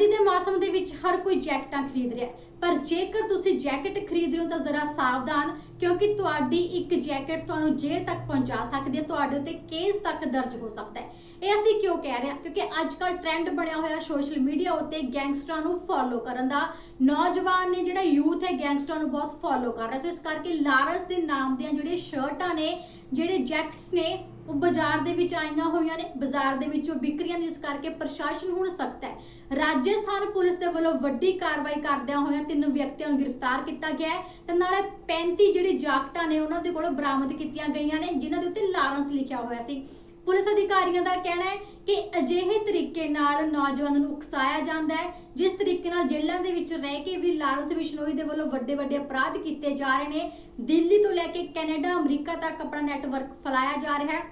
ਸਰਦੀ ਦੇ ਮੌਸਮ ਦੇ ਵਿੱਚ ਹਰ ਕੋਈ ਜੈਕਟਾਂ ਖਰੀਦ ਰਿਹਾ ਹੈ। ਪਰ ਜੇਕਰ ਤੁਸੀਂ ਜੈਕਟ ਖਰੀਦ ਰਹੇ ਹੋ ਤਾਂ ਜ਼ਰਾ ਸਾਵਧਾਨ, ਕਿਉਂਕਿ ਤੁਹਾਡੀ ਇੱਕ ਜੈਕਟ ਤੁਹਾਨੂੰ ਜੇਲ੍ਹ ਤੱਕ ਪਹੁੰਚਾ ਸਕਦੀ ਹੈ, ਤੁਹਾਡੇ ਉੱਤੇ ਕੇਸ ਤੱਕ ਦਰਜ ਹੋ ਸਕਦਾ ਹੈ। ਇਹ ਅਸੀਂ ਕਿਉਂ ਕਹਿ ਰਹੇ ਹਾਂ? ਕਿਉਂਕਿ ਅੱਜ ਕੱਲ ਟ੍ਰੈਂਡ ਬਣਿਆ ਹੋਇਆ ਸੋਸ਼ਲ ਮੀਡੀਆ ਉੱਤੇ ਗੈਂਗਸਟਰਾਂ ਨੂੰ ਫੋਲੋ ਕਰਨ ਦਾ। ਨੌਜਵਾਨ ਨੇ ਜਿਹੜਾ ਯੂਥ ਹੈ, ਗੈਂਗਸਟਰਾਂ ਨੂੰ ਬਹੁਤ ਫੋਲੋ ਕਰ ਰਿਹਾ। ਤੇ ਇਸ ਕਰਕੇ ਲਾਰਸ ਦੇ ਨਾਮ ਦੀਆਂ ਜਿਹੜੀਆਂ ਸ਼ਰਟਾਂ ਨੇ, ਜਿਹੜੇ ਜੈਕਟਸ ਨੇ, ਉਹ ਬਾਜ਼ਾਰ ਦੇ ਵਿੱਚ ਆਈਆਂ ਹੋਈਆਂ ਨੇ, ਬਾਜ਼ਾਰ ਦੇ ਵਿੱਚੋਂ ਵਿਕਰੀਆਂ ਨੇ। ਇਸ ਕਰਕੇ ਪ੍ਰਸ਼ਾਸਨ ਹੁਣ ਸਕਦਾ ਹੈ। ਰਾਜਸਥਾਨ ਪੁਲਿਸ ਦੇ ਵੱਲੋਂ ਵੱਡੀ ਕਾਰਵਾਈ ਕਰਦਿਆਂ ਹੋਇਆਂ ਤਿੰਨ ਵਿਅਕਤੀਆਂ ਨੂੰ ਗ੍ਰਿਫਤਾਰ ਕੀਤਾ ਗਿਆ ਹੈ ਤੇ ਨਾਲੇ 35 ਜਿਹੜੀ ਜਾਕਟਾਂ ਨੇ ਉਹਨਾਂ ਦੇ ਕੋਲੋਂ ਬਰਾਮਦ ਕੀਤੀਆਂ ਗਈਆਂ ਨੇ ਜਿਨ੍ਹਾਂ ਦੇ ਉੱਤੇ ਲਾਰੈਂਸ ਲਿਖਿਆ ਹੋਇਆ ਸੀ ਪੁਲਿਸ ਅਧਿਕਾਰੀਆਂ ਦਾ ਕਹਿਣਾ ਹੈ ਕਿ ਅਜਿਹੇ ਤਰੀਕੇ ਨਾਲ ਨੌਜਵਾਨਾਂ ਨੂੰ ਉਕਸਾਇਆ ਜਾਂਦਾ ਹੈ ਜਿਸ ਤਰੀਕੇ ਨਾਲ ਜੇਲ੍ਹਾਂ ਦੇ ਵਿੱਚ ਰਹਿ ਕੇ ਵੀ ਲਾਰੈਂਸ ਬਿਸ਼ਨੋਈ ਦੇ ਵੱਲੋਂ ਵੱਡੇ ਵੱਡੇ ਅਪਰਾਧ ਕੀਤੇ ਜਾ ਰਹੇ ਨੇ ਦਿੱਲੀ ਤੋਂ ਲੈ ਕੇ ਕੈਨੇਡਾ ਅਮਰੀਕਾ ਤੱਕ ਆਪਣਾ ਨੈਟਵਰਕ ਫੈਲਾਇਆ ਜਾ ਰਿਹਾ ਹੈ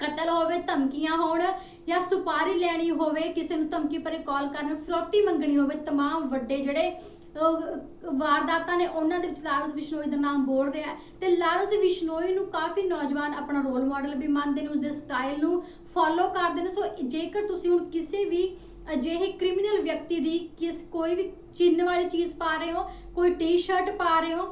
ਕਤਲ ਹੋਵੇ ਧਮਕੀਆਂ ਹੋਣ ਜਾਂ ਸੁਪਾਰੀ ਲੈਣੀ ਹੋਵੇ ਕਿਸੇ ਨੂੰ ਧਮਕੀ ਭਰੇ ਕਾਲ ਕਰਨ ਫਰੋਤੀ ਮੰਗਣੀ ਹੋਵੇ तमाम ਵੱਡੇ ਜਿਹੜੇ ਅਹ, ਵਾਰਦਾਤਾਂ ਨੇ ਉਹਨਾਂ ਦੇ ਵਿੱਚ ਲਾਰੈਂਸ ਬਿਸ਼ਨੋਈ ਦਾ ਨਾਮ ਬੋਲ ਰਿਹਾ ਹੈ। ਤੇ ਲਾਰੈਂਸ ਬਿਸ਼ਨੋਈ ਨੂੰ ਕਾਫੀ ਨੌਜਵਾਨ ਆਪਣਾ ਰੋਲ ਮਾਡਲ ਵੀ ਮੰਨਦੇ ਨੇ, ਉਸਦੇ ਸਟਾਈਲ ਨੂੰ ਫੋਲੋ ਕਰਦੇ ਨੇ। ਸੋ ਜੇਕਰ ਤੁਸੀਂ ਹੁਣ ਕਿਸੇ ਵੀ ਅਜਿਹੇ ਕ੍ਰਿਮੀਨਲ ਵਿਅਕਤੀ ਦੀ ਕਿਸ ਕੋਈ ਵੀ ਚਿੰਨ੍ਹ ਵਾਲੀ ਚੀਜ਼ ਪਾ ਰਹੇ ਹੋ, ਕੋਈ ਟੀ-ਸ਼ਰਟ ਪਾ ਰਹੇ ਹੋ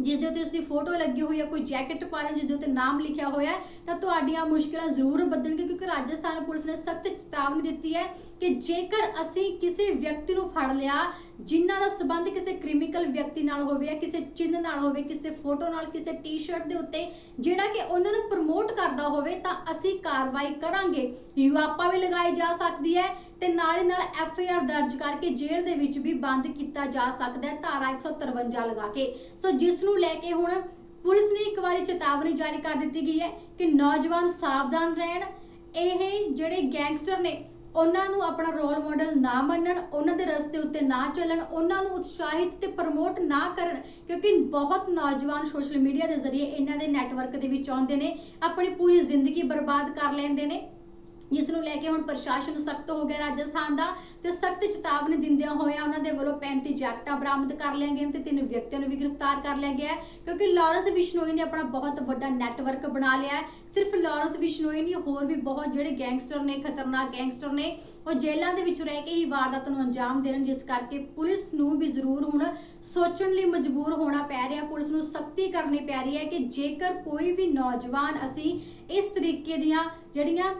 ਜਿਸ ਦੇ ਉੱਤੇ ਉਸਦੀ ਫੋਟੋ ਲੱਗੀ ਹੋਈ ਹੈ ਕੋਈ ਜੈਕਟ ਪਾ ਰਹੇ ਜਿਸ ਦੇ ਉੱਤੇ ਨਾਮ ਲਿਖਿਆ ਹੋਇਆ ਹੈ, ਤਾਂ ਤੁਹਾਡੀਆਂ ਮੁਸ਼ਕਲਾਂ ਜ਼ਰੂਰ ਵਧਣਗੀਆਂ ਕਿਉਂਕਿ ਰਾਜਸਥਾਨ ਪੁਲਿਸ ਨੇ ਸਖਤ ਚੇਤਾਵਨੀ ਦਿੱਤੀ ਹੈ ਕਿ ਜੇਕਰ ਅਸੀਂ ਕਿਸੇ ਵਿਅਕਤੀ ਨੂੰ ਫੜ ਲਿਆ, ਜਿਨ੍ਹਾਂ ਦਾ ਸਬੰਧ ਕਿਸੇ ਕ੍ਰਿਮੀਨਲ ਵਿਅਕਤੀ ਨਾਲ ਹੋਵੇ ਜਾਂ ਕਿਸੇ ਚਿੰਨ੍ਹ ਨਾਲ ਹੋਵੇ, ਕਿਸੇ ਫੋਟੋ ਨਾਲ, ਕਿਸੇ ਟੀ-ਸ਼ਰਟ ਦੇ ਉੱਤੇ, ਜਿਹੜਾ ਕਿ ਉਹਨਾਂ ਨੂੰ ਪ੍ਰਮੋਟ ਕਰਦਾ ਹੋਵੇ, ਤਾਂ ਅਸੀਂ ਕਾਰਵਾਈ ਕਰਾਂਗੇ। ਯੂਆਪਾ ਵੀ ਲਗਾਈ ਜਾ ਸਕਦੀ ਹੈ ਤੇ ਨਾਲ ਹੀ ਨਾਲ ਐਫ ਆਈ ਆਰ ਦਰਜ ਕਰਕੇ ਜੇਲ੍ਹ ਦੇ ਵਿੱਚ ਵੀ ਬੰਦ ਕੀਤਾ ਜਾ ਸਕਦਾ ਹੈ, ਧਾਰਾ 153 ਲਗਾ ਕੇ। ਸੋ ਜਿਸ ਨੂੰ ਲੈ ਕੇ ਹੁਣ ਪੁਲਿਸ ਨੇ ਇੱਕ ਵਾਰੀ ਚੇਤਾਵਨੀ ਜਾਰੀ ਕਰ ਦਿੱਤੀ ਗਈ ਹੈ ਕਿ ਨੌਜਵਾਨ ਸਾਵਧਾਨ ਰਹਿਣ, ਇਹ ਜਿਹੜੇ ਗੈਂਗਸਟਰ ਨੇ, ਉਹਨਾਂ ਨੂੰ ਆਪਣਾ ਰੋਲ ਮਾਡਲ ਨਾ ਮੰਨਣ, ਉਹਨਾਂ ਦੇ ਰਸਤੇ ਉੱਤੇ ਨਾ ਚੱਲਣ, ਉਹਨਾਂ ਨੂੰ ਉਤਸ਼ਾਹਿਤ ਤੇ ਪ੍ਰਮੋਟ ਨਾ ਕਰਨ, ਕਿਉਂਕਿ ਬਹੁਤ ਨੌਜਵਾਨ ਸੋਸ਼ਲ ਮੀਡੀਆ ਦੇ ਜ਼ਰੀਏ ਇਹਨਾਂ ਦੇ ਨੈਟਵਰਕ ਦੇ ਵਿੱਚ ਆਉਂਦੇ ਨੇ, ਆਪਣੀ ਪੂਰੀ ਜ਼ਿੰਦਗੀ ਬਰਬਾਦ ਕਰ ਲੈਂਦੇ ਨੇ। ਜਿਸ ਨੂੰ ਲੈ ਕੇ ਹੁਣ ਪ੍ਰਸ਼ਾਸਨ ਸਖਤ ਹੋ ਗਿਆ ਰਾਜਸਥਾਨ ਦਾ ਤੇ ਸਖਤ ਚੇਤਾਵਨੀ ਦਿੰਦਿਆਂ ਹੋਇਆਂ ਉਹਨਾਂ ਦੇ ਵੱਲੋਂ 35 ਜੈਕਟਾਂ ਬਰਾਮਦ ਕਰ ਲਿਆ ਗਈਆਂ ਤੇ ਤਿੰਨ ਵਿਅਕਤੀਆਂ ਨੂੰ ਵੀ ਗ੍ਰਿਫਤਾਰ ਕਰ ਲਿਆ ਗਿਆ ਕਿਉਂਕਿ ਲਾਰੈਂਸ ਬਿਸ਼ਨੋਈ ਨੇ ਆਪਣਾ ਬਹੁਤ ਵੱਡਾ ਨੈਟਵਰਕ ਬਣਾ ਲਿਆ ਹੈ। ਸਿਰਫ ਲਾਰੈਂਸ ਬਿਸ਼ਨੋਈ ਨਹੀਂ, ਹੋਰ ਵੀ ਬਹੁਤ ਜਿਹੜੇ ਗੈਂਗਸਟਰ ਨੇ, ਖਤਰਨਾਕ ਗੈਂਗਸਟਰ ਨੇ, ਉਹ ਜੇਲ੍ਹਾਂ ਦੇ ਵਿੱਚ ਰਹਿ ਕੇ ਹੀ ਵਾਰਦਾਤ ਨੂੰ ਅੰਜਾਮ ਦੇਣ, ਜਿਸ ਕਰਕੇ ਪੁਲਿਸ ਨੂੰ ਵੀ ਜ਼ਰੂਰ ਹੁਣ ਸੋਚਣ ਲਈ ਮਜਬੂਰ ਹੋਣਾ ਪੈ ਰਿਹਾ ਪੁਲਿਸ ਨੂੰ ਸਖਤੀ ਕਰਨੀ ਪੈ ਰਹੀ ਹੈ ਕਿ ਜੇਕਰ ਕੋਈ ਵੀ ਨੌਜਵਾਨ ਅਸੀਂ ਇਸ ਤਰੀਕੇ ਦੀਆਂ ਜਿਹੜੀਆਂ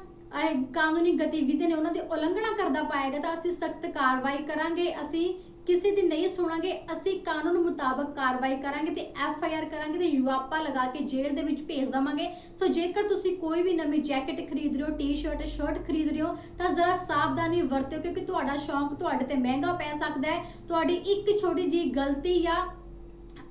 ਕਾਨੂੰਨੀ ਗਤੀਵਿਧੀਆਂ ਨੇ ਉਹਨਾਂ ਦੀ ਉਲੰਘਣਾ ਕਰਦਾ ਪਾਏਗਾ ਤਾਂ ਅਸੀਂ ਸਖਤ ਕਾਰਵਾਈ ਕਰਾਂਗੇ, ਅਸੀਂ ਕਿਸੇ ਦੀ ਨਹੀਂ ਸੁਣਾਂਗੇ, ਅਸੀਂ ਕਾਨੂੰਨ ਮੁਤਾਬਕ ਕਾਰਵਾਈ ਕਰਾਂਗੇ ਤੇ ਐਫ ਆਈ ਆਰ ਕਰਾਂਗੇ ਤੇ ਯੂਆਪਾ ਲਗਾ ਕੇ ਜੇਲ੍ਹ ਦੇ ਵਿੱਚ ਭੇਜ ਦਵਾਂਗੇ। ਸੋ ਜੇਕਰ ਤੁਸੀਂ ਕੋਈ ਵੀ ਨਵੀਂ ਜੈਕਟ ਖਰੀਦ ਰਹੇ ਹੋ, ਟੀ-ਸ਼ਰਟ, ਸ਼ਰਟ ਖਰੀਦ ਰਹੇ ਹੋ, ਤਾਂ ਜ਼ਰਾ ਸਾਵਧਾਨੀ ਵਰਤਿਓ ਕਿਉਂਕਿ ਤੁਹਾਡਾ ਸ਼ੌਂਕ ਤੁਹਾਡੇ ਤੇ ਮਹਿੰਗਾ ਪੈ ਸਕਦਾ ਹੈ। ਤੁਹਾਡੀ ਇੱਕ ਛੋਟੀ ਜੀ ਗਲਤੀ ਜਾਂ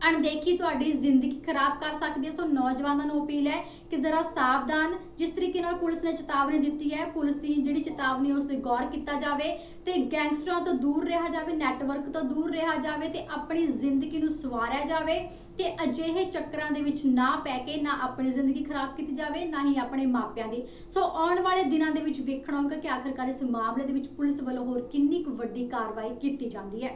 ਅਣਦੇਖੀ ਤੁਹਾਡੀ ਜ਼ਿੰਦਗੀ ਖਰਾਬ ਕਰ ਸਕਦੀ ਹੈ, ਸੋ ਨੌਜਵਾਨਾਂ ਨੂੰ ਅਪੀਲ ਹੈ ਕਿ ਜ਼ਰਾ ਸਾਵਧਾਨ, ਜਿਸ ਤਰੀਕੇ ਨਾਲ ਪੁਲਿਸ ਨੇ ਚੇਤਾਵਨੀ ਦਿੱਤੀ ਹੈ, ਪੁਲਿਸ ਦੀ ਜਿਹੜੀ ਚੇਤਾਵਨੀ ਉਸ ਤੇ ਗੌਰ ਕੀਤਾ ਜਾਵੇ ਤੇ ਗੈਂਗਸਟਰਾਂ ਤੋਂ ਦੂਰ ਰਿਹਾ ਜਾਵੇ, ਨੈਟਵਰਕ ਤੋਂ ਦੂਰ ਰਿਹਾ ਜਾਵੇ ਤੇ ਆਪਣੀ ਜ਼ਿੰਦਗੀ ਨੂੰ ਸਵਾਰਿਆ ਜਾਵੇ ਤੇ ਅਜਿਹੇ ਚੱਕਰਾਂ ਦੇ ਵਿੱਚ ਨਾ ਪੈ ਕੇ ਨਾ ਆਪਣੀ ਜ਼ਿੰਦਗੀ ਖਰਾਬ ਕੀਤੀ ਜਾਵੇ, ਨਾ ਹੀ ਆਪਣੇ ਮਾਪਿਆਂ ਦੀ। ਸੋ ਆਉਣ ਵਾਲੇ ਦਿਨਾਂ ਦੇ ਵਿੱਚ ਵੇਖਣਾ ਹੋਊਗਾ ਕਿ ਆਖਰਕਾਰ ਇਸ ਮਾਮਲੇ ਦੇ ਵਿੱਚ ਪੁਲਿਸ ਵੱਲੋਂ ਹੋਰ ਕਿੰਨੀ ਕੁ ਵੱਡੀ ਕਾਰਵਾਈ ਕੀਤੀ ਜਾਂਦੀ ਹੈ।